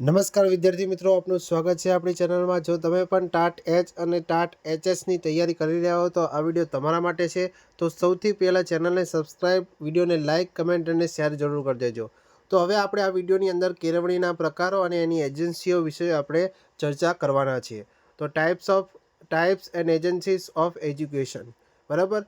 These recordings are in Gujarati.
નમસ્કાર વિદ્યાર્થી મિત્રો, આપનું સ્વાગત છે આપણી ચેનલમાં. જો તમે પણ ટાટ એચ અને ટાટ એચએસની તૈયારી કરી રહ્યા હો, તો આ વીડિયો તમારા માટે છે. તો સૌથી પહેલાં ચેનલને સબસ્ક્રાઈબ વિડીયોને લાઇક, કમેન્ટ અને શેર જરૂર કરી દેજો. તો હવે આપણે આ વિડીયોની અંદર કેળવણીના પ્રકારો અને એની એજન્સીઓ વિશે આપણે ચર્ચા કરવાના છીએ. તો types of types and agencies of education બરાબર?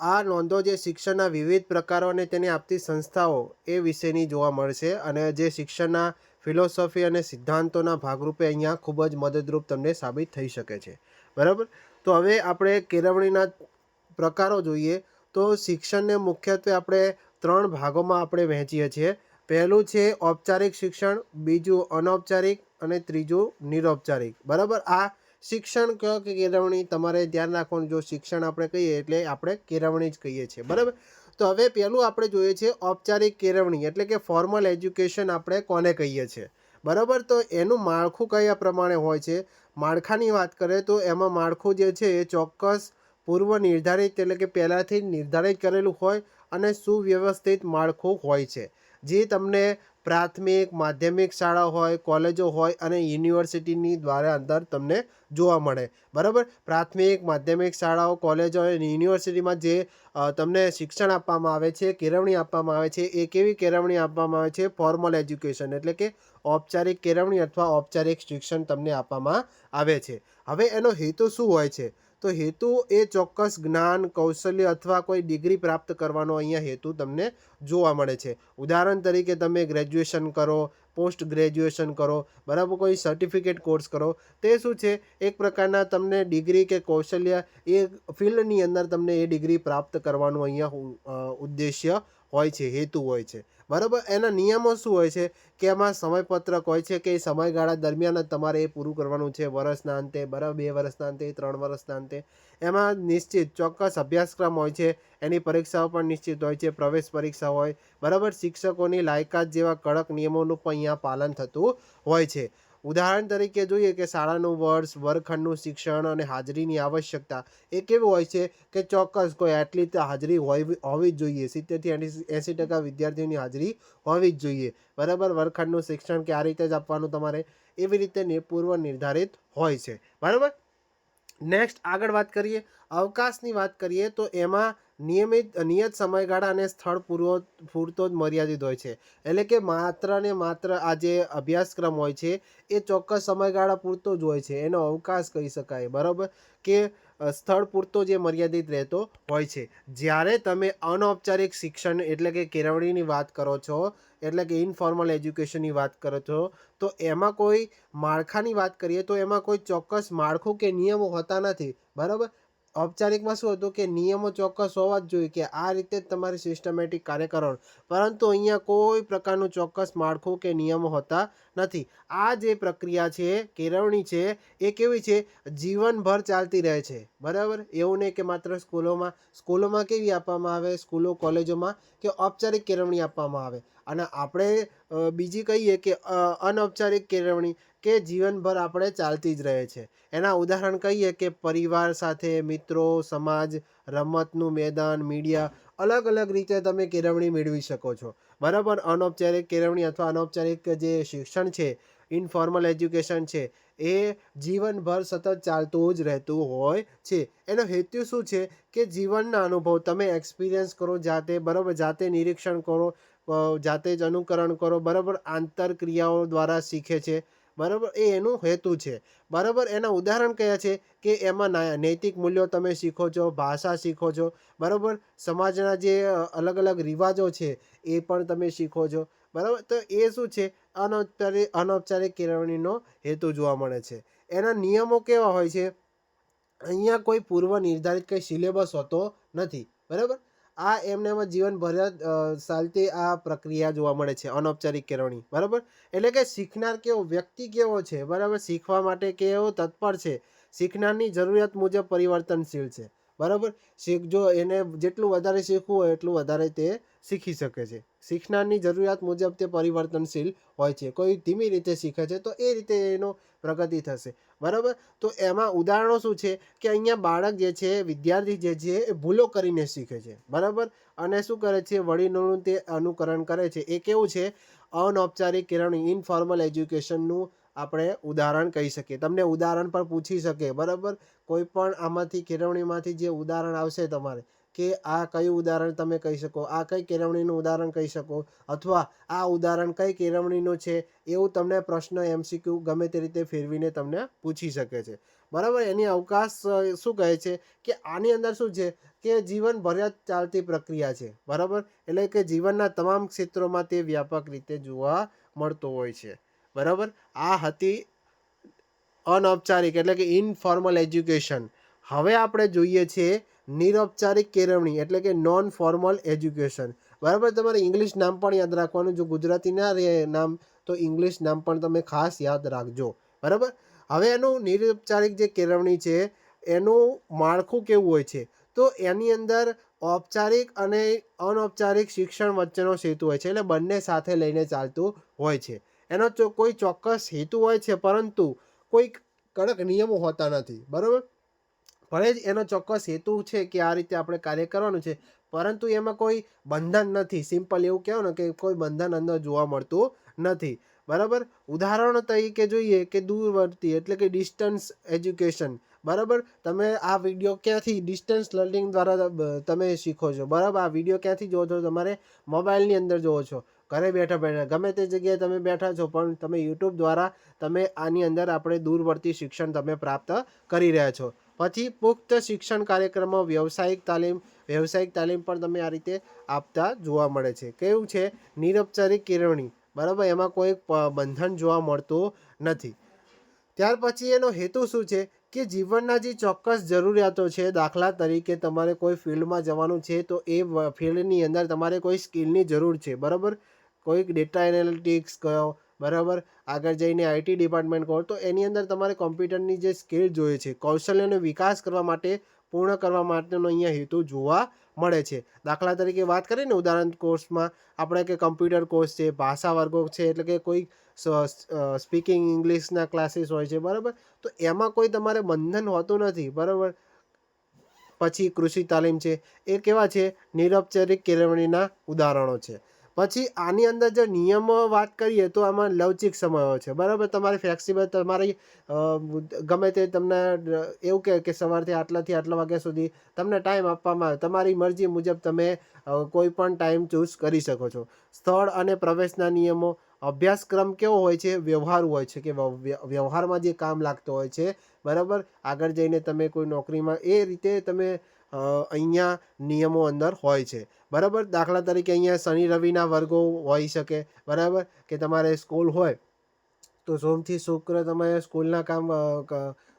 આ નોંધો જે શિક્ષણના વિવિધ પ્રકારો અને તેને આપતી સંસ્થાઓ એ વિશેની જોવા મળશે અને જે શિક્ષણના ફિલોસોફી અને સિદ્ધાંતોના ભાગરૂપે અહીંયા ખૂબ જ મદદરૂપ તમને સાબિત થઈ શકે છે. બરાબર? તો હવે આપણે કેળવણીના પ્રકારો જોઈએ. તો શિક્ષણને મુખ્યત્વે આપણે ત્રણ ભાગોમાં આપણે વહેંચીએ છીએ. પહેલું છે ઔપચારિક શિક્ષણ, બીજું અનૌપચારિક અને ત્રીજું નિરૌપચારિક. બરાબર? આ શિક્ષણ કે કેળવણી તમારે ધ્યાન રાખવાનું. જો શિક્ષણ આપણે કહીએ એટલે આપણે કેળવણી જ કહીએ છીએ. બરાબર? તો હવે પહેલું આપણે જોઈએ છે ઔપચારિક કેળવણી, એટલે કે ફોર્મલ એજ્યુકેશન આપણે કોને કહીએ છીએ? બરાબર? તો એનું માળખું કયા પ્રમાણે હોય છે? માળખાની વાત કરીએ તો એમાં માળખું જે છે એ ચોક્કસ પૂર્વ નિર્ધારિત એટલે કે પહેલાંથી નિર્ધારિત કરેલું હોય અને સુવ્યવસ્થિત માળખું હોય છે. જે તમને પ્રાથમિક, માધ્યમિક શાળા હોય, કોલેજો હોય અને યુનિવર્સિટીની દ્વારા અંદર તમને જોવા મળે. બરાબર? પ્રાથમિક, માધ્યમિક શાળાઓ, કોલેજો અને યુનિવર્સિટીમાં જે તમને શિક્ષણ આપવામાં આવે છે, કેળવણી આપવામાં આવે છે, એ કેવી કેળવણી આપવામાં આવે છે? ફોર્મલ એજ્યુકેશન એટલે કે ઔપચારિક કેળવણી અથવા ઔપચારિક શિક્ષણ તમને આપવામાં આવે છે. હવે એનો હેતુ શું હોય છે? તો હેતુ એ ચોક્કસ જ્ઞાન, કૌશલ્ય અથવા કોઈ ડિગ્રી પ્રાપ્ત કરવાનો અહીંયા હેતુ તમને જોવા મળે છે. ઉદાહરણ તરીકે તમે ગ્રેજ્યુએશન કરો, પોસ્ટ ગ્રેજ્યુએશન કરો, બરાબર કોઈ સર્ટિફિકેટ કોર્સ કરો, તે શું છે? એક પ્રકારના તમને ડિગ્રી કે કૌશલ્ય એ ફિલ્ડની અંદર તમને એ ડિગ્રી પ્રાપ્ત કરવાનું અહીંયા ઉદ્દેશ્ય હોય છે, હેતુ હોય છે. બરાબર? એના નિયમો શું હોય છે કે એમાં સમયપત્રક હોય છે કે એ સમયગાળા દરમિયાન જ તમારે એ પૂરું કરવાનું છે વર્ષના અંતે, બરાબર? બે વર્ષના અંતે, ત્રણ વર્ષના અંતે. એમાં નિશ્ચિત ચોક્કસ અભ્યાસક્રમ હોય છે, એની પરીક્ષાઓ પણ નિશ્ચિત હોય છે, પ્રવેશ પરીક્ષા હોય. બરાબર? શિક્ષકોની લાયકાત જેવા કડક નિયમોનું પણ અહીંયા પાલન થતું હોય છે. ઉદાહરણ તરીકે જોઈએ કે શાળાનું વર્ષ, વર્ગખંડનું શિક્ષણ અને હાજરીની આવશ્યકતા, એ કેવું હોય છે કે ચોક્કસ કોઈ આટલી હાજરી હોય હોવી જ જોઈએ. સિત્તેરથી એંસી ટકા વિદ્યાર્થીઓની હાજરી હોવી જ જોઈએ. બરાબર? વર્ગખંડનું શિક્ષણ કે આ રીતે જ આપવાનું તમારે એવી રીતે પૂર્વ નિર્ધારિત હોય છે. બરાબર? નેક્સ્ટ આગળ વાત કરીએ. અવકાશની વાત કરીએ તો એમાં નિયમિત, નિયત સમયગાળા અને સ્થળ પૂર્વો પૂરતો જ મર્યાદિત હોય છે. એટલે કે માત્ર ને માત્ર આ જે અભ્યાસક્રમ હોય છે, એ ચોક્કસ સમયગાળા પૂરતો જ હોય છે. એનો અવકાશ કહી શકાય, બરાબર? કે સ્થળ પૂરતો જે મર્યાદિત રહેતો હોય છે. જ્યારે તમે અનૌપચારિક શિક્ષણ એટલે કે કેળવણીની વાત કરો છો, એટલે કે ઇનફોર્મલ એજ્યુકેશનની વાત કરો છો, તો એમાં કોઈ માળખાની વાત કરીએ તો એમાં કોઈ ચોક્કસ માળખું કે નિયમો હોતા નથી. બરાબર? ઔપચારિકમાં શું હતું કે નિયમો ચોક્કસ હોવા જ જોઈએ કે આ રીતે જ તમારે સિસ્ટમેટિક કાર્ય કરવાનું પરંતુ અહીંયા કોઈ પ્રકારનું ચોક્કસ માળખું કે નિયમો હોતા નથી. આ જે પ્રક્રિયા છે, કેળવણી છે, એ કેવી છે? જીવનભર ચાલતી રહે છે. બરાબર? એવું નહીં કે માત્ર સ્કૂલોમાં સ્કૂલોમાં કેવી આપવામાં આવે? સ્કૂલો, કોલેજોમાં કે ઔપચારિક કેળવણી આપવામાં આવે. અને આપણે બીજી કહીએ કે અનૌપચારિક કેળવણી કે જીવનભર આપણે ચાલતી જ રહે છે. એના ઉદાહરણ કહીએ કે પરિવાર સાથે, મિત્રો, સમાજ, રમતનું મેદાન, મીડિયા અલગ અલગ રીતે તમે કેળવણી મેળવી શકો છો. બરાબર? અનૌપચારિક કેળવણી અથવા અનૌપચારિક જે શિક્ષણ છે ઇનફોર્મલ એજ્યુકેશન છે, એ જીવનભર સતત ચાલતું જ રહેતું હોય છે. એનો હેતુ શું છે કે જીવનના અનુભવ તમે એક્સપિરિયન્સ કરો, જાતે, બરાબર? જાતે નિરીક્ષણ કરો જાતે જ અનુકરણ કરો, બરાબર? આંતરક્રિયાઓ દ્વારા શીખે છે. બરાબર? એ એનું હેતુ છે. બરાબર? એના ઉદાહરણ કયા છે? કે એમાં નૈતિક મૂલ્યો તમે શીખો છો, ભાષા શીખો છો, બરાબર? સમાજના જે અલગ અલગ રિવાજો છે, એ પણ તમે શીખો છો. બરાબર? તો એ શું છે? અનૌપચારિક અનૌપચારિક કેળવણીનો હેતુ જોવા મળે છે. એના નિયમો કેવા હોય છે? અહીંયા કોઈ પૂર્વ નિર્ધારિત કંઈ સિલેબસ હોતો નથી. બરાબર? આ એમને એમાં જીવનભર ચાલતી આ પ્રક્રિયા જોવા મળે છે, અનૌપચારિક કેળવણી, બરાબર? એટલે કે શીખનાર કેવો, વ્યક્તિ કેવો છે, બરાબર? શીખવા માટે કેવો તત્પર છે? શીખનારની જરૂરિયાત મુજબ પરિવર્તનશીલ છે. બરાબર? શીખ, જો એને જેટલું વધારે શીખવું હોય એટલું વધારે તે શીખી શકે છે. શીખનારની જરૂરિયાત મુજબ તે પરિવર્તનશીલ હોય છે. કોઈ ધીમી રીતે શીખે છે તો એ રીતે એનો પ્રગતિ થશે. બરાબર? તો એમાં ઉદાહરણો શું છે? કે અહીંયા બાળક જે છે, વિદ્યાર્થી જે છે, એ ભૂલો કરીને શીખે છે. બરાબર? અને શું કરે છે? વડીલોનું તે અનુકરણ કરે છે. એ કેવું છે? અનૌપચારિક કેળવણી ઇનફોર્મલ એજ્યુકેશનનું આપણે ઉદાહરણ કહી શકીએ. તમને ઉદાહરણ પણ પૂછી શકે, બરાબર? કોઈ પણ આમાંથી કેળવણીમાંથી જે ઉદાહરણ આવશે તમારે, કે આ કયું ઉદાહરણ તમે કહી શકો, આ કઈ કેળવણીનું ઉદાહરણ કહી શકો, અથવા આ ઉદાહરણ કઈ કેળવણીનું છે, એવું તમને પ્રશ્ન એમસીક્યુ ગમે તે રીતે ફેરવીને તમને પૂછી શકે છે. બરાબર? એની અવકાશ શું કહે છે કે આની અંદર શું છે કે જીવન ભર્યા ચાલતી પ્રક્રિયા છે, બરાબર? એટલે કે જીવનના તમામ ક્ષેત્રોમાં તે વ્યાપક રીતે જોવા મળતો હોય છે. બરાબર? આ હતી અનૌપચારિક એટલે કે ઇનફોર્મલ એજ્યુકેશન હવે આપણે જોઈએ છીએ નિરૌપચારિક કેળવણી એટલે કે નોન ફોર્મલ એજ્યુકેશન બરાબર? તમારે ઇંગ્લિશ નામ પણ યાદ રાખવાનું. જો ગુજરાતી ના રહે નામ, તો ઇંગ્લિશ નામ પણ તમે ખાસ યાદ રાખજો. બરાબર? હવે એનું નિરૌપચારિક જે કેળવણી છે, એનું માળખું કેવું હોય છે? તો એની અંદર ઔપચારિક અને અનૌપચારિક શિક્ષણ વચ્ચેનો સેતુ હોય છે. એટલે બંને સાથે લઈને ચાલતું હોય છે. એનો કોઈ ચોક્કસ હેતુ હોય છે, પરંતુ કોઈ કડક નિયમો હોતા નથી, બરાબર? ભલે જ એનો ચોક્કસ હેતુ છે કે આ રીતે આપણે કાર્ય કરવાનું છે, પરંતુ એમાં કોઈ બંધન નથી. સિમ્પલ એવું કહેવાય ને કે કોઈ બંધન અંદર જોવા મળતું નથી, બરાબર? ઉદાહરણ તરીકે જોઈએ કે દૂરવર્તી એટલે કે ડિસ્ટન્સ એજ્યુકેશન બરાબર? તમે આ વીડિયો ક્યાંથી ડિસ્ટન્સ લર્નિંગ દ્વારા તમે શીખો છો, બરાબર? આ વીડિયો ક્યાંથી જોવો છો? તમારે મોબાઈલની અંદર જોવો છો. ઘરે બેઠા બેઠા. ગમે તે જગ્યાએ તમે બેઠા છો, પણ તમે યુટ્યુબ દ્વારા તમે આની અંદર આપણે દૂરવર્તી શિક્ષણ તમે પ્રાપ્ત કરી રહ્યા છો. પછી પુખ્ત શિક્ષણ કાર્યક્રમો, વ્યવસાયિક તાલીમ વ્યવસાયિક તાલીમ પણ તમે આ રીતે આપતા જોવા મળે છે. કેવું છે? નિરૌપચારિક કેળવણી. બરાબર? એમાં કોઈ બંધન જોવા મળતું નથી. ત્યાર પછી એનો હેતુ શું છે? કે જીવનના જે ચોક્કસ જરૂરિયાતો છે, દાખલા તરીકે તમારે કોઈ ફિલ્ડમાં જવાનું છે, તો એ ફિલ્ડની અંદર તમારે કોઈ સ્કિલની જરૂર છે. બરાબર? કોઈક ડેટા એનાલિટિક્સ કહો બરાબર? આગળ જઈને આઈટી ડિપાર્ટમેન્ટ કહો, તો એની અંદર તમારે કોમ્પ્યુટરની જે સ્કિલ જોઈએ છે, કૌશલ્યનો વિકાસ કરવા માટે, પૂર્ણ કરવા માટેનો અહીંયા હેતુ જોવા મળે છે. દાખલા તરીકે વાત કરીએ ને, ઉદાહરણ કોર્સમાં આપણે કે કમ્પ્યુટર કોર્સ છે, ભાષા વર્ગો છે, એટલે કે કોઈ સ્પીકિંગ ઇંગ્લિશના ક્લાસીસ હોય છે, બરાબર? તો એમાં કોઈ તમારે બંધન હોતું નથી, બરાબર? પછી કૃષિ તાલીમ છે, એ કેવા છે? નિરૌપચારિક કેળવણીના ઉદાહરણો છે. પછી આની અંદર જો નિયમો વાત કરીએ તો આમાં લવચિક સમયો છે. બરાબર? તમારે ફ્લેક્સિબલ તમારી ગમે તે તમને, એવું કહે કે સવારથી આટલાથી આટલા વાગ્યા સુધી તમને ટાઈમ આપવામાં આવે. તમારી મરજી મુજબ તમે કોઈ પણ ટાઈમ ચૂઝ કરી શકો છો. સ્થળ અને પ્રવેશના નિયમો. અભ્યાસક્રમ કેવો હોય છે? વ્યવહાર હોય છે કે વ્યવ- વ્યવહારમાં જે કામ લાગતો હોય છે. બરાબર? આગળ જઈને તમે કોઈ નોકરીમાં, એ રીતે તમે અહીંયા નિયમો અંદર હોય છે. બરાબર? દાખલા તરીકે અહીંયા શનિ રવિના વર્ગો હોઈ શકે. બરાબર? કે તમારે સ્કૂલ હોય, તો સોમથી શુક્ર તમે સ્કૂલના કામ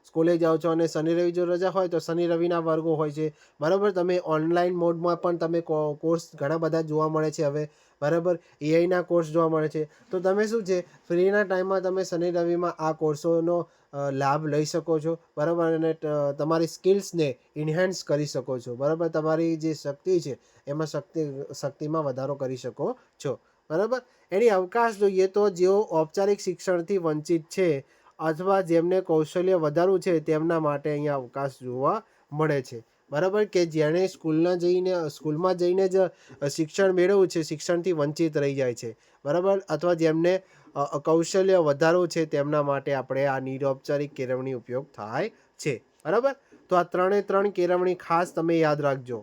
સ્કૂલે જાઓ છો અને શનિ રવિ જો રજા હોય તો શનિ રવિના વર્ગો હોય છે. બરાબર? તમે ઓનલાઈન મોડમાં પણ તમે કોર્સ ઘણા બધા જોવા મળે છે હવે. બરાબર? એઆઈના કોર્સ જોવા મળે છે. તો તમે શું છે? ફ્રીના ટાઈમમાં તમે શનિ રવિમાં આ કોર્સોનો લાભ લઈ શકો છો, બરાબર? અને તમારી સ્કિલ્સને ઇન્હેન્સ કરી શકો છો, બરાબર? તમારી જે શક્તિ છે, એમાં શક્તિ, શક્તિમાં વધારો કરી શકો છો, બરાબર? એની અવકાશ જોઈએ તો જેઓ ઔપચારિક શિક્ષણથી વંચિત છે અથવા જેમને કૌશલ્ય વધારવું છે, તેમના માટે અહીંયા અવકાશ જોવા મળે છે, બરાબર? કે જેણે સ્કૂલના જઈને, સ્કૂલમાં જઈને જ શિક્ષણ મેળવવું છે, શિક્ષણથી વંચિત રહી જાય છે, બરાબર? અથવા જેમને કૌશલ્ય વધારવું છે તેમના માટે આપણે આ નિરૌપચારિક કેળવણી ઉપયોગ થાય છે. બરાબર? તો આ ત્રણે ત્રણ કેળવણી ખાસ તમે યાદ રાખજો.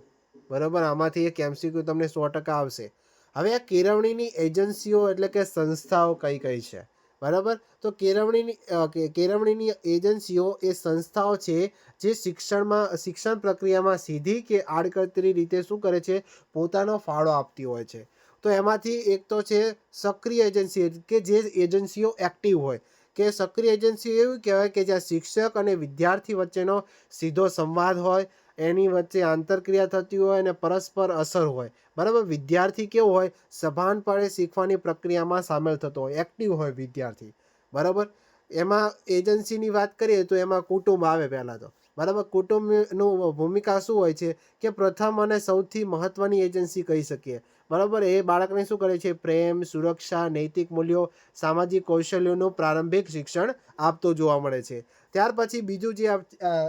બરાબર? આમાંથી એક એમસીક્યુ તમને સો ટકા આવશે. હવે આ કેળવણીની એજન્સીઓ એટલે કે સંસ્થાઓ કઈ કઈ છે? બરાબર? તો કેળવણીની કેળવણીની એજન્સીઓ એ સંસ્થાઓ છે જે શિક્ષણમાં, શિક્ષણ પ્રક્રિયામાં સીધી કે આડકતરી રીતે શું કરે છે? પોતાનો ફાળો આપતી હોય છે. તો એમાંથી એક તો છે સક્રિય એજન્સી, કે જે એજન્સીઓ એક્ટિવ હોય. કે સક્રિય એજન્સી એવું કહેવાય કે જ્યાં શિક્ષક અને વિદ્યાર્થી વચ્ચેનો સીધો સંવાદ હોય, એની વચ્ચે આંતરક્રિયા થતી હોય અને પરસ્પર અસર હોય. બરાબર? વિદ્યાર્થી કેવો હોય? સભાનપણે શીખવાની પ્રક્રિયામાં સામેલ થતો હોય. એક્ટિવ હોય વિદ્યાર્થી. બરાબર? એમાં એજન્સીની વાત કરીએ તો એમાં કુટુંબ આવે પહેલાં તો. બરાબર? કુટુંબનું ભૂમિકા શું હોય છે કે પ્રથમ અને સૌથી મહત્ત્વની એજન્સી કહી શકીએ. બરાબર? એ બાળકને શું કરે છે? પ્રેમ, સુરક્ષા, નૈતિક મૂલ્યો, સામાજિક કૌશલ્યોનું પ્રારંભિક શિક્ષણ આપતો જોવા મળે છે. ત્યાર પછી બીજું જે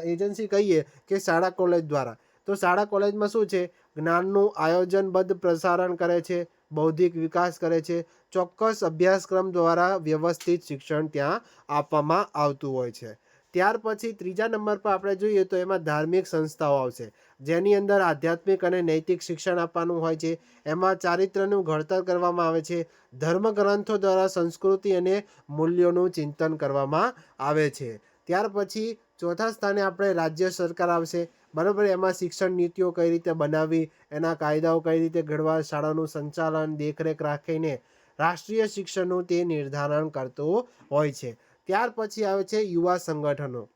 એજન્સી કહીએ કે શાળા કોલેજ દ્વારા. તો શાળા કોલેજમાં શું છે? જ્ઞાનનું આયોજનબદ્ધ પ્રસારણ કરે છે, બૌદ્ધિક વિકાસ કરે છે, ચોક્કસ અભ્યાસક્રમ દ્વારા વ્યવસ્થિત શિક્ષણ ત્યાં આપવામાં આવતું હોય છે. ત્યાર પછી ત્રીજા નંબર પર આપણે જોઈએ તો એમાં ધાર્મિક સંસ્થાઓ આવશે. જેની અંદર આધ્યાત્મિક અને નૈતિક શિક્ષણ આપવાનું હોય છે. એમાં ચારિત્રનું ઘડતર કરવામાં આવે છે. ધર્મ ગ્રંથો દ્વારા સંસ્કૃતિ અને મૂલ્યોનું ચિંતન કરવામાં આવે છે. ત્યાર પછી ચોથા સ્થાને આપણે રાજ્ય સરકાર આવશે. બરાબર, એમાં શિક્ષણ નીતિઓ કઈ રીતે બનાવવી, એના કાયદાઓ કઈ રીતે ઘડવા, શાળાનું સંચાલન, દેખરેખ રાખીને રાષ્ટ્રીય શિક્ષણનું તે નિર્ધારણ કરતું હોય છે. ત્યાર પછી આવે છે યુવા સંગઠનો.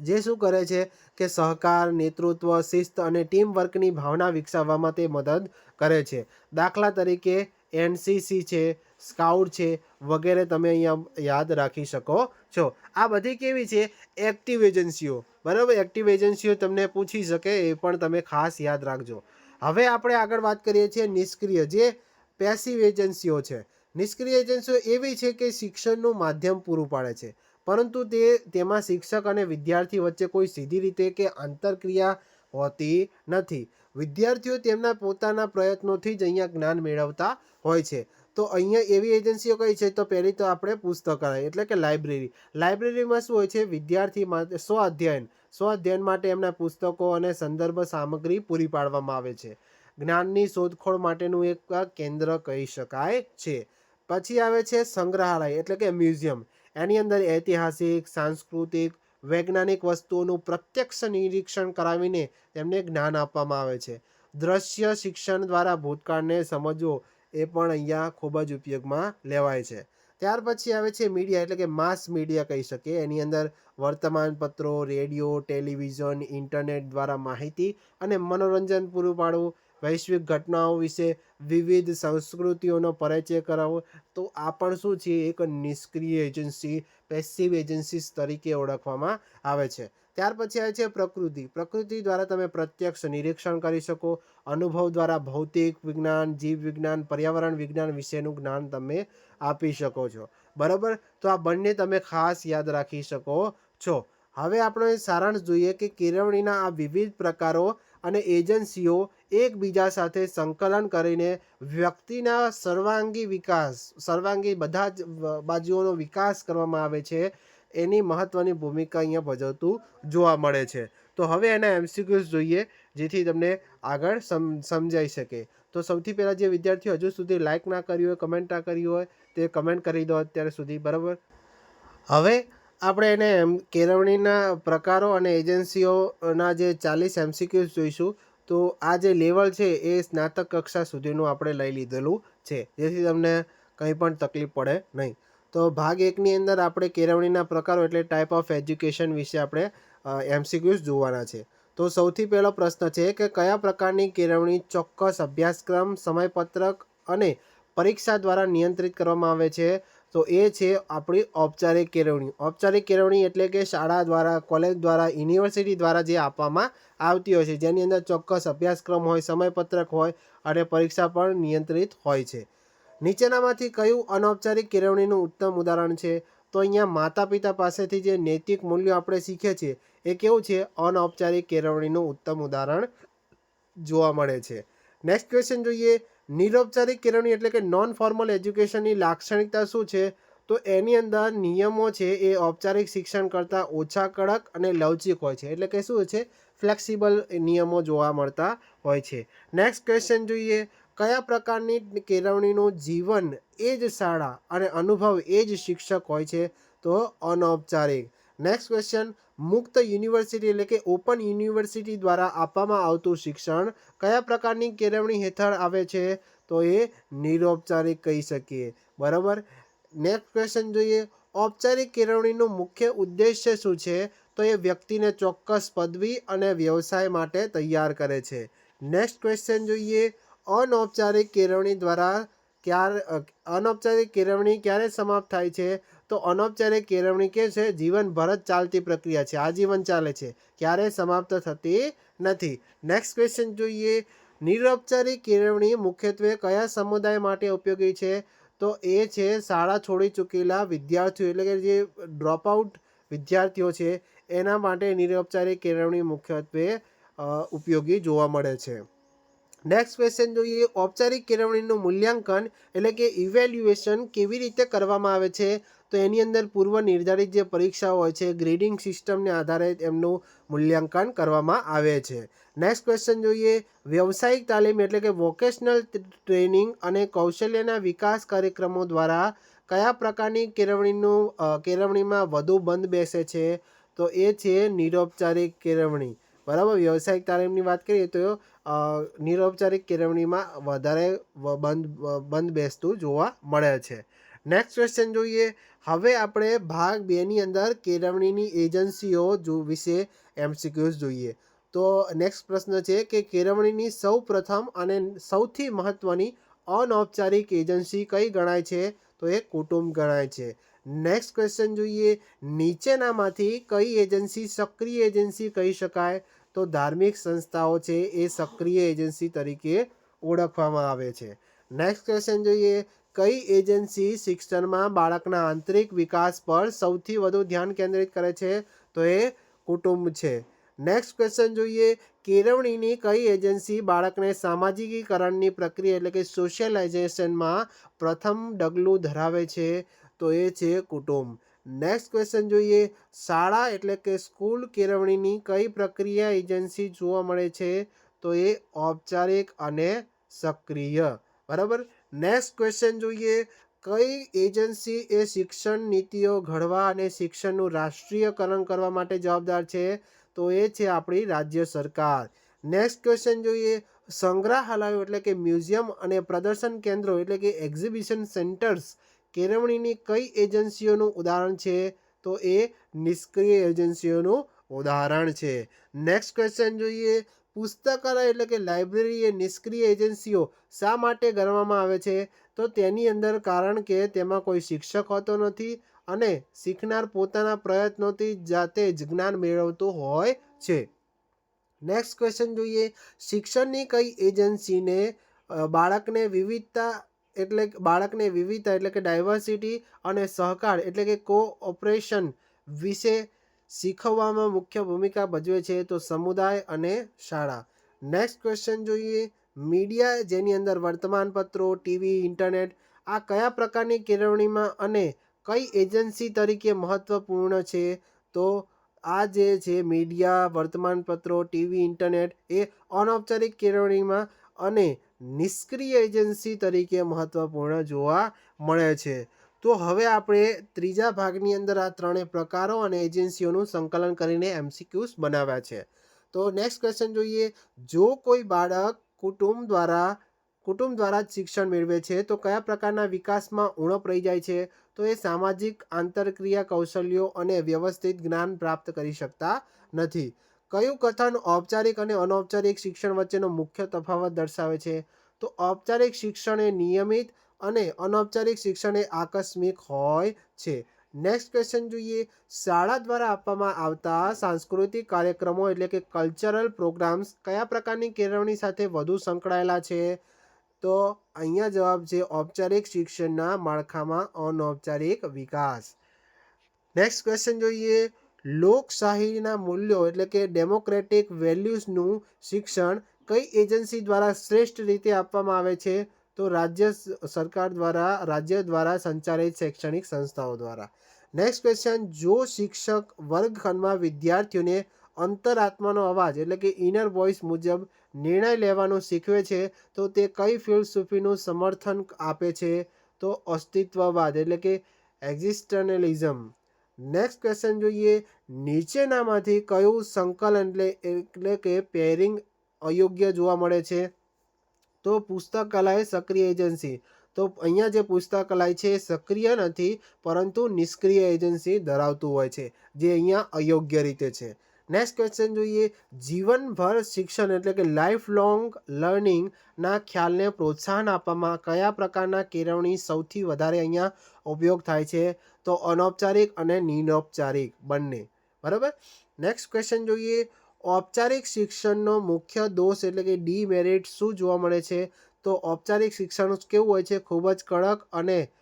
જે શું કરે છે કે સહકાર, નેતૃત્વ, શિસ્ત અને ટીમ વર્કની ભાવના વિકસાવવામાં તે મદદ કરે છે. દાખલા તરીકે એનસીસી છે, સ્કાઉટ છે, વગેરે તમે અહીંયા યાદ રાખી શકો છો. આ બધી કેવી છે? એક્ટિવ એજન્સીઓ. બરાબર? એક્ટિવ એજન્સીઓ તમને પૂછી શકે, એ પણ તમે ખાસ યાદ રાખજો. હવે આપણે આગળ વાત કરીએ છીએ નિષ્ક્રિય, જે પેસિવ એજન્સીઓ છે. નિષ્ક્રિય એજન્સીઓ એવી છે કે શિક્ષણનું માધ્યમ પૂરું પાડે છે. પરંતુ તે, તેમાં શિક્ષક અને વિદ્યાર્થી વચ્ચે કોઈ સીધી રીતે કે આંતરક્રિયા હોતી નથી. વિદ્યાર્થીઓ તેમના પોતાના પ્રયત્નોથી જ અહીંયા જ્ઞાન મેળવતા હોય છે. તો અહીંયા એવી એજન્સીઓ કઈ છે? તો પહેલી તો આપણે પુસ્તકાલય, એટલે કે લાઇબ્રેરી. લાઇબ્રેરીમાં શું હોય છે? વિદ્યાર્થી માટે સ્વ અધ્યયન. સ્વ અધ્યયન માટે એમના પુસ્તકો અને સંદર્ભ સામગ્રી પૂરી પાડવામાં આવે છે. જ્ઞાનની શોધખોળ માટેનું એક કેન્દ્ર કહી શકાય છે. પછી આવે છે સંગ્રહાલય, એટલે કે મ્યુઝિયમ. એની અંદર ઐતિહાસિક, સાંસ્કૃતિક, વૈજ્ઞાનિક વસ્તુઓનું પ્રત્યક્ષ નિરીક્ષણ કરાવીને તેમને જ્ઞાન આપવામાં આવે છે. દ્રશ્ય શિક્ષણ દ્વારા ભૂતકાળને સમજવો એ પણ અહીંયા ખૂબ જ ઉપયોગમાં લેવાય છે. ત્યાર પછી આવે છે મીડિયા, એટલે કે માસ મીડિયા કહી શકીએ. એની અંદર વર્તમાનપત્રો, રેડિયો, ટેલિવિઝન, ઇન્ટરનેટ દ્વારા માહિતી અને મનોરંજન પૂરું પાડવું વૈશ્વિક ઘટનાઓ વિશે વિવિધ સંસ્કૃતિઓનો પરિચય કરાવવો તો આ પણ શું છે? એક નિષ્ક્રિય એજન્સી પેસિવ એજન્સીસ તરીકે ઓળખવામાં આવે છે. ત્યાર પછી આવે છે પ્રકૃતિ. પ્રકૃતિ દ્વારા તમે પ્રત્યક્ષ નિરીક્ષણ કરી શકો. અનુભવ દ્વારા ભૌતિક વિજ્ઞાન, જીવ વિજ્ઞાન, પર્યાવરણ વિજ્ઞાન વિશેનું જ્ઞાન તમે આપી શકો છો. બરાબર? તો આ બંને તમે ખાસ યાદ રાખી શકો છો. હવે આપણે સારાંશ જોઈએ કે કેળવણીના આ વિવિધ પ્રકારો અને એજન્સીઓ એકબીજા સાથે સંકલન કરીને વ્યક્તિના સર્વાંગી વિકાસ, સર્વાંગી બધા જ બાજુઓનો વિકાસ કરવામાં આવે છે, એની મહત્ત્વની ભૂમિકા અહીંયા ભજવતું જોવા મળે છે. તો હવે એના એમસીક્યુઝ જોઈએ, જેથી તમને આગળ સમ, સમજાઈ શકે. તો સૌથી પહેલાં જે વિદ્યાર્થીઓ હજુ સુધી લાઇક ના કર્યું હોય, કમેન્ટ ના કરી હોય, તે કમેન્ટ કરી દો અત્યાર સુધી, બરાબર? હવે આપણે એને કેળવણીના પ્રકારો અને એજન્સીઓના જે ચાલીસ એમસીક્યુઝ જોઈશું, તો આ જે લેવલ છે એ સ્નાતક કક્ષા સુધીનું આપણે લઈ લીધેલું છે. જેથી તમને કંઈ પણ તકલીફ પડે નહીં. તો ભાગ એકની અંદર આપણે કેળવણીના પ્રકારો એટલે ટાઈપ ઓફ એજ્યુકેશન વિશે આપણે એમસીક્યુઝ જોવાના છે. તો સૌથી પહેલો પ્રશ્ન છે કે કયા પ્રકારની કેળવણી ચોક્કસ અભ્યાસક્રમ, સમયપત્રક અને પરીક્ષા દ્વારા નિયંત્રિત કરવામાં આવે છે. તો એ છે આપણી ઔપચારિક કેળવણી. ઔપચારિક કેળવણી એટલે કે શાળા દ્વારા, કોલેજ દ્વારા, યુનિવર્સિટી દ્વારા જે આપવામાં આવતી હોય છે. જેની અંદર ચોક્કસ અભ્યાસક્રમ હોય, સમયપત્રક હોય અને પરીક્ષા પણ નિયંત્રિત હોય છે. નીચેનામાંથી કયું અનૌપચારિક કેળવણીનું ઉત્તમ ઉદાહરણ છે? તો અહીંયા માતા પિતા પાસેથી જે નૈતિક મૂલ્યો આપણે શીખીએ છીએ, એ કેવું છે? અનૌપચારિક કેળવણીનું ઉત્તમ ઉદાહરણ જોવા મળે છે. નેક્સ્ટ ક્વેશ્ચન જોઈએ. નિરૌપચારિક કેળવણી એટલે કે નોન ફોર્મલ એજ્યુકેશનની લાક્ષણિકતા શું છે? તો એની અંદર નિયમો છે એ ઔપચારિક શિક્ષણ કરતાં ઓછા કડક અને લવચિક હોય છે. એટલે કે શું છે? ફ્લેક્સિબલ નિયમો જોવા મળતા હોય છે. નેક્સ્ટ ક્વેશ્ચન જોઈએ. કયા પ્રકારની કેળવણીનું જીવન એ જ શાળા અને અનુભવ એ જ શિક્ષક હોય છે? તો અનૌપચારિક. નેક્સ્ટ ક્વેશ્ચન મુક્ત યુનિવર્સિટી એટલે કે ઓપન યુનિવર્સિટી દ્વારા આપવામાં આવતું શિક્ષણ કયા પ્રકારની કેળવણી હેઠળ આવે છે તો એ નિરૌપચારિક કહી શકીએ. બરાબર? નેક્સ્ટ ક્વેશ્ચન જોઈએ. ઔપચારિક કેળવણીનું મુખ્ય ઉદ્દેશ્ય શું છે? તો એ વ્યક્તિને ચોક્કસ પદવી અને વ્યવસાય માટે તૈયાર કરે છે. નેક્સ્ટ ક્વેશ્ચન જોઈએ. અનૌપચારિક કેળવણી દ્વારા ક્યારે અનૌપચારિક કેળવણી ક્યારે સમાપ્ત થાય છે? તો અનૌપચારિક કેળવણી કે છે જીવન ભરત ચાલતી પ્રક્રિયા છે. આજીવન ચાલે છે. ક્યારેય સમાપ્ત થતી નથી. નેક્સ્ટ ક્વેશ્ચન જોઈએ. નિરૌપચારિક કેળવણી મુખ્યત્વે કયા સમુદાય માટે ઉપયોગી છે? તો એ છે, શાળા છોડી ચૂકેલા વિદ્યાર્થીઓ, એટલે કે જે ડ્રોપ આઉટ વિદ્યાર્થીઓ છે, એના માટે નિરૌપચારિક કેળવણી મુખ્યત્વે ઉપયોગી જોવા મળે છે. નેક્સ્ટ ક્વેશ્ચન જોઈએ. ઔપચારિક કેળવણીનું મૂલ્યાંકન, એટલે કે ઇવેલ્યુએશન કેવી રીતે કરવામાં આવે છે? તો એની અંદર પૂર્વ નિર્ધારિત જે પરીક્ષાઓ હોય છે ગ્રેડિંગ સિસ્ટમને આધારે એમનું મૂલ્યાંકન કરવામાં આવે છે. નેક્સ્ટ ક્વેશ્ચન જોઈએ. વ્યવસાયિક તાલીમ એટલે કે વોકેશનલ ટ્રેનિંગ અને કૌશલ્યના વિકાસ કાર્યક્રમો દ્વારા કયા પ્રકારની કેળવણીનું કેળવણીમાં વધુ બંધ બેસે છે? તો એ છે નિરૌપચારિક કેળવણી. બરાબર? વ્યવસાયિક તાલીમની વાત કરીએ તો નિરૌપચારિક કેળવણીમાં વધારે બંધ બંધ બેસતું જોવા મળે છે. નેક્સ્ટ ક્વેશ્ચન જોઈએ. હવે આપણે ભાગ બેની અંદર કેળવણીની એજન્સીઓ જો વિશે એમસીક્યુઝ જોઈએ. તો નેક્સ્ટ પ્રશ્ન છે કે કેળવણીની સૌ પ્રથમ અને સૌથી મહત્ત્વની અનૌપચારિક એજન્સી કઈ ગણાય છે? તો એ કુટુંબ ગણાય છે. નેક્સ્ટ ક્વેશ્ચન જોઈએ. નીચેનામાંથી કઈ એજન્સી સક્રિય એજન્સી કહી શકાય? તો ધાર્મિક સંસ્થાઓ છે એ સક્રિય એજન્સી તરીકે ઓળખવામાં આવે છે. નેક્સ્ટ ક્વેશ્ચન જોઈએ. કઈ એજન્સી શિક્ષણમાં બાળકના આંતરિક વિકાસ પર સૌથી વધુ ધ્યાન કેન્દ્રિત કરે છે? તો એ કુટુંબ છે. નેક્સ્ટ ક્વેશ્ચન જોઈએ. કેળવણીની કઈ એજન્સી બાળકને સામાજિકીકરણની પ્રક્રિયા એટલે કે સોશિયલાઇઝેશનમાં પ્રથમ ડગલું ધરાવે છે? તો એ છે કુટુંબ. નેક્સ્ટ ક્વેશ્ચન જોઈએ. શાળા એટલે કે સ્કૂલ કેળવણીની કઈ પ્રક્રિયા એજન્સી જોવા મળે છે? તો એ ઔપચારિક અને સક્રિય. બરાબર? નેક્સ્ટ ક્વેશ્ચન જોઈએ. કઈ એજન્સી એ શિક્ષણ નીતિઓ ઘડવા અને શિક્ષણનું રાષ્ટ્રીયકરણ કરવા માટે જવાબદાર છે? તો એ છે આપણી રાજ્ય સરકાર. નેક્સ્ટ ક્વેશ્ચન જોઈએ. સંગ્રહાલયો એટલે કે મ્યુઝિયમ અને પ્રદર્શન કેન્દ્રો એટલે કે એક્ઝિબિશન સેન્ટર્સ કેળવણીની કઈ એજન્સીઓનું ઉદાહરણ છે? તો એ નિષ્ક્રિય એજન્સીઓનું ઉદાહરણ છે. નેક્સ્ટ ક્વેશ્ચન જોઈએ. પુસ્તકાલય એટલે કે લાઇબ્રેરી એ નિષ્ક્રિય એજન્સીઓ શા માટે ગણવામાં આવે છે? તો તેની અંદર કારણ કે તેમાં કોઈ શિક્ષક હોતો નથી અને શીખનાર પોતાના પ્રયત્નોથી જાતે જ જ્ઞાન મેળવતું હોય છે. નેક્સ્ટ ક્વેશ્ચન જોઈએ. શિક્ષણની કઈ એજન્સીને બાળકને વિવિધતા એટલે બાળકને વિવિધતા એટલે કે ડાયવર્સિટી અને સહકાર એટલે કે કોઓપરેશન વિશે શીખવવામાં મુખ્ય ભૂમિકા ભજવે છે તો સમુદાય અને શાળા. નેક્સ્ટ ક્વેશ્ચન જોઈએ. મીડિયા જેની અંદર વર્તમાનપત્રો ટીવી ઇન્ટરનેટ આ કયા પ્રકારની કેળવણીમાં અને કઈ એજન્સી તરીકે મહત્વપૂર્ણ છે? તો આ જે છે મીડિયા વર્તમાનપત્રો ટીવી ઇન્ટરનેટ એ અનૌપચારિક કેળવણીમાં અને નિષ્ક્રિય એજન્સી તરીકે મહત્વપૂર્ણ જોવા મળે છે. તો હવે આપણે ત્રીજા ભાગની અંદર આ ત્રણેય પ્રકારો અને એજન્સીઓનું સંકલન કરીને એમસીક્યુઝ બનાવ્યા છે. તો નેક્સ્ટ ક્વેશ્ચન જોઈએ. જો કોઈ બાળક કુટુંબ દ્વારા કુટુંબ દ્વારા જ શિક્ષણ મેળવે છે, તો કયા પ્રકારના વિકાસમાં ઉણપ રહી જાય છે? તો એ સામાજિક, આંતરક્રિયા કૌશલ્યો અને વ્યવસ્થિત જ્ઞાન પ્રાપ્ત કરી શકતા નથી. કયું કથન ઔપચારિક અને અનૌપચારિક શિક્ષણ વચ્ચેનો મુખ્ય તફાવત દર્શાવે છે? તો ઔપચારિક શિક્ષણ એ નિયમિત અને અનૌપચારિક શિક્ષણ એ આકસ્મિક હોય છે. નેક્સ્ટ ક્વેશ્ચન જોઈએ. શાળા દ્વારા આપવામાં આવતા સાંસ્કૃતિક કાર્યક્રમો એટલે કે કલ્ચરલ પ્રોગ્રામ્સ કયા પ્રકારની કેળવણી સાથે વધુ સંકળાયેલા છે? તો અહીંયા જવાબ છે ઔપચારિક શિક્ષણના માળખામાં અનૌપચારિક વિકાસ. નેક્સ્ટ ક્વેશ્ચન જોઈએ. લોકશાહીના મૂલ્યો એટલે કે ડેમોક્રેટિક વેલ્યુઝનું શિક્ષણ કઈ એજન્સી દ્વારા શ્રેષ્ઠ રીતે આપવામાં આવે છે? તો રાજ્ય સરકાર દ્વારા, રાજ્ય દ્વારા સંચાલિત શૈક્ષણિક સંસ્થાઓ દ્વારા. નેક્સ્ટ ક્વેશ્ચન જો શિક્ષક વર્ગખંડમાં વિદ્યાર્થીઓને અંતરાત્માનો અવાજ, એટલે કે ઇનર વોઇસ મુજબ નિર્ણય લેવાનું શીખવે છે, તો તે કઈ ફિલસૂફીનું સમર્થન આપે છે? તો અસ્તિત્વવાદ, એટલે કે એક્ઝિસ્ટનલિઝમ નેક્સ્ટ ક્વેશ્ચન જોઈએ, નીચેનામાંથી કયું સંકલન, એટલે એટલે કે પેરિંગ અયોગ્ય જોવા મળે છે? તો પુસ્તકાલય સક્રિય એજન્સી. તો અહીંયા જે પુસ્તકાલય છે એ સક્રિય નથી, પરંતુ નિષ્ક્રિય એજન્સી ધરાવતું હોય છે, જે અહીંયા અયોગ્ય રીતે છે. નેક્સ્ટ ક્વેશ્ચન જોઈએ. જીવનભર શિક્ષણ એટલે કે લાઈફ લોંગ લર્નિંગના ખ્યાલને પ્રોત્સાહન આપવામાં કયા પ્રકારના કેળવણી સૌથી વધારે અહીંયા ઉપયોગ થાય છે? તો અનૌપચારિક અને નિનૌપચારિક બંને. બરાબર? નેક્સ્ટ ક્વેશ્ચન જોઈએ. ઔપચારિક શિક્ષણનો મુખ્ય દોષ એટલે કે ડીમેરિટ શું જોવા મળે છે? તો ઔપચારિક શિક્ષણ કેવું હોય છે? ખૂબ જ કડક અને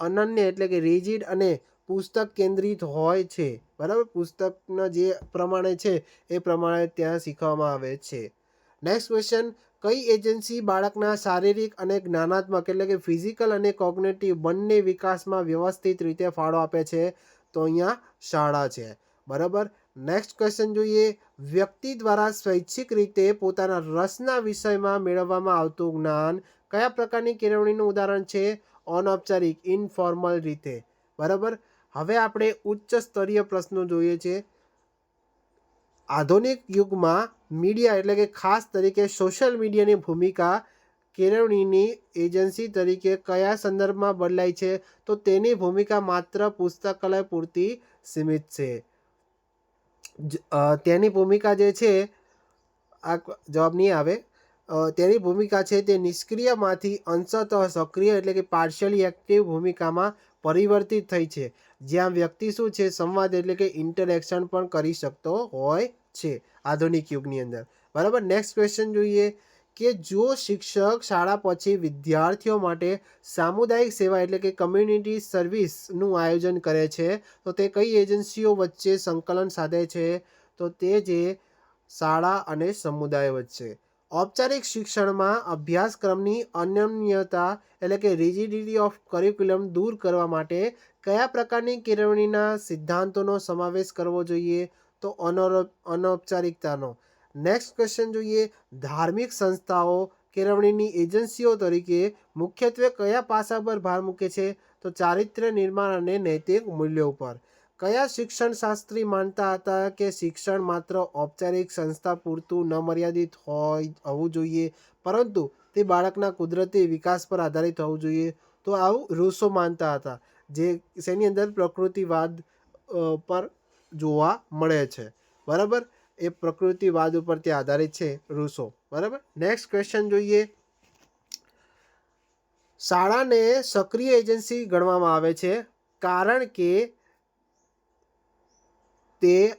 અનન્ય એટલે કે રિજિડ અને પુસ્તક કેન્દ્રિત હોય છે. બરાબર? પુસ્તકના જે પ્રમાણે છે, એ પ્રમાણે ત્યાં શીખવામાં આવે છે. નેક્સ્ટ ક્વેશ્ચન કઈ એજન્સી બાળકના શારીરિક અને જ્ઞાનાત્મક એટલે કે ફિઝિકલ અને કોગ્નેટિવ બંને વિકાસમાં વ્યવસ્થિત રીતે ફાળો આપે છે? તો અહીંયા શાળા છે. બરાબર? નેક્સ્ટ ક્વેશ્ચન જોઈએ. વ્યક્તિ દ્વારા સ્વૈચ્છિક રીતે પોતાના રસના વિષયમાં મેળવવામાં આવતું જ્ઞાન કયા પ્રકારની કેળવણીનું ઉદાહરણ છે? અનૌપચારિક ઇનફોર્મલ રીતે. બરાબર? હવે આપણે ઉચ્ચ સ્તરીય પ્રશ્નો જોઈએ છે. આધુનિક યુગમાં મીડિયા એટલે કે ખાસ તરીકે સોશિયલ મીડિયાની ભૂમિકા કેળવણીની એજન્સી તરીકે કયા સંદર્ભમાં બદલાય છે? તો તેની ભૂમિકા માત્ર પુસ્તકાલય પૂરતી સીમિત છે. તેની ભૂમિકા જે છે, આ જવાબ નહીં આવે. તેની ભૂમિકા છે તે નિષ્ક્રિયમાંથી અંશતઃ સક્રિય એટલે કે પાર્શિયલી એક્ટિવ ભૂમિકામાં પરિવર્તિત થઈ છે. જ્યાં વ્યક્તિ શું છે, સંવાદ એટલે કે ઇન્ટરેક્શન પણ કરી શકતો હોય છે આધુનિક યુગની અંદર. બરાબર? નેક્સ્ટ ક્વેશ્ચન જોઈએ. કે જો શિક્ષક શાળા પછી વિદ્યાર્થીઓ માટે સામુદાયિક સેવા એટલે કે કમ્યુનિટી સર્વિસનું આયોજન કરે છે, તો તે કઈ એજન્સીઓ વચ્ચે સંકલન સાધે છે? તો તે જે શાળા અને સમુદાય વચ્ચે. ઔપચારિક શિક્ષણમાં અભ્યાસક્રમની અનન્યતા એટલે કે રિજિડિટી ઓફ કરિક્યુલમ દૂર કરવા માટે કયા પ્રકારની કેળવણીના સિદ્ધાંતોનો સમાવેશ કરવો જોઈએ? તો અનૌપચારિકતાનો. નેક્સ્ટ ક્વેશ્ચન જોઈએ. ધાર્મિક સંસ્થાઓ કેળવણીની એજન્સીઓ તરીકે મુખ્યત્વે કયા પાસા પર ભાર મૂકે છે? તો ચારિત્ર્ય નિર્માણ અને નૈતિક મૂલ્યો પર. કયા શિક્ષણશાસ્ત્રી માનતા હતા કે શિક્ષણ માત્ર ઔપચારિક સંસ્થા પૂરતું ન મર્યાદિત હોય હોવું જોઈએ, પરંતુ તે બાળકના કુદરતી વિકાસ પર આધારિત હોવું જોઈએ? તો આવું રૂસો માનતા હતા, જે જેની અંદર પ્રકૃતિવાદ પર જોવા મળે છે. બરાબર? એ પ્રકૃતિવાદ ઉપર તે આધારિત છે રૂસો. બરાબર? નેક્સ્ટ ક્વેશ્ચન જોઈએ. શાળાને સક્રિય એજન્સી ગણવામાં આવે છે કારણ કે તે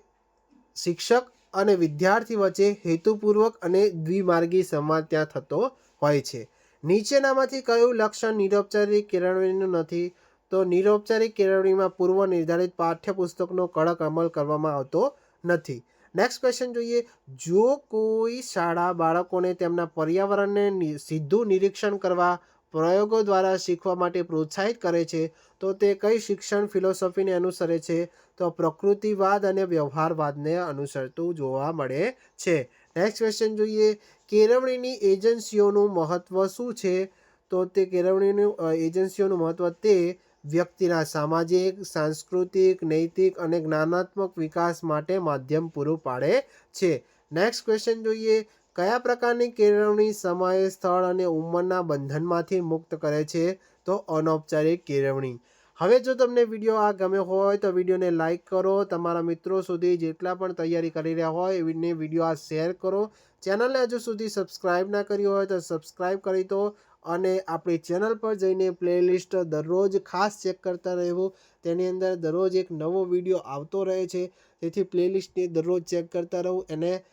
શિક્ષક અને વિદ્યાર્થી વચ્ચે હેતુપૂર્વક અને દ્વિમાર્ગી સંવાદ ત્યાં થતો હોય છે. નીચેનામાંથી કયું લક્ષણ નિરૌપચારિક કેળવણીનું નથી? તો નિરૌપચારિક કેળવણીમાં પૂર્વ નિર્ધારિત પાઠ્યપુસ્તકનો કડક અમલ કરવામાં આવતો નથી. નેક્સ્ટ ક્વેશ્ચન જોઈએ. જો કોઈ શાળા બાળકોને તેમના પર્યાવરણને સીધું નિરીક્ષણ કરવા પ્રયોગો દ્વારા શીખવા માટે પ્રોત્સાહિત કરે છે, તો તે કઈ શિક્ષણ ફિલોસોફીને અનુસરે છે? તો પ્રકૃતિવાદ અને વ્યવહારવાદને અનુસરતું જોવા મળે છે. નેક્સ્ટ ક્વેશ્ચન જોઈએ. કેળવણીની એજન્સીઓનું મહત્ત્વ શું છે? તો તે કેળવણીનું એજન્સીઓનું મહત્ત્વ તે વ્યક્તિના સામાજિક, સાંસ્કૃતિક, નૈતિક અને જ્ઞાનાત્મક વિકાસ માટે માધ્યમ પૂરું પાડે છે. નેક્સ્ટ ક્વેશ્ચન જોઈએ. કયા પ્રકારની કેળવણી સમય, સ્થળ અને ઉંમરના બંધનમાંથી મુક્ત કરે છે? તો અનૌપચારિક કેળવણી. હવે જો તમને વીડિયો આ ગમ્યો હોય તો વિડીયોને લાઈક કરો. તમારા મિત્રો સુધી જેટલા પણ તૈયારી કરી રહ્યા હોય એવીને વીડિયો આ શેર કરો. ચેનલને હજુ સુધી સબસ્ક્રાઈબ ના કરી હોય તો સબસ્ક્રાઈબ કરી દો. અને આપણી ચેનલ પર જઈને પ્લેલિસ્ટ દરરોજ ખાસ ચેક કરતા રહેવું. તેની અંદર દરરોજ એક નવો વીડિયો આવતો રહે છે. તેથી પ્લેલિસ્ટને દરરોજ ચેક કરતા રહું. એને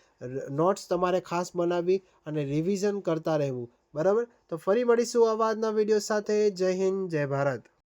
નોટ્સ તમારે ખાસ બનાવી અને રિવિઝન કરતા રહેવું. બરાબર? તો ફરી મળીશું આવા આજના વીડિયો સાથે. જય હિન્દ, જય ભારત.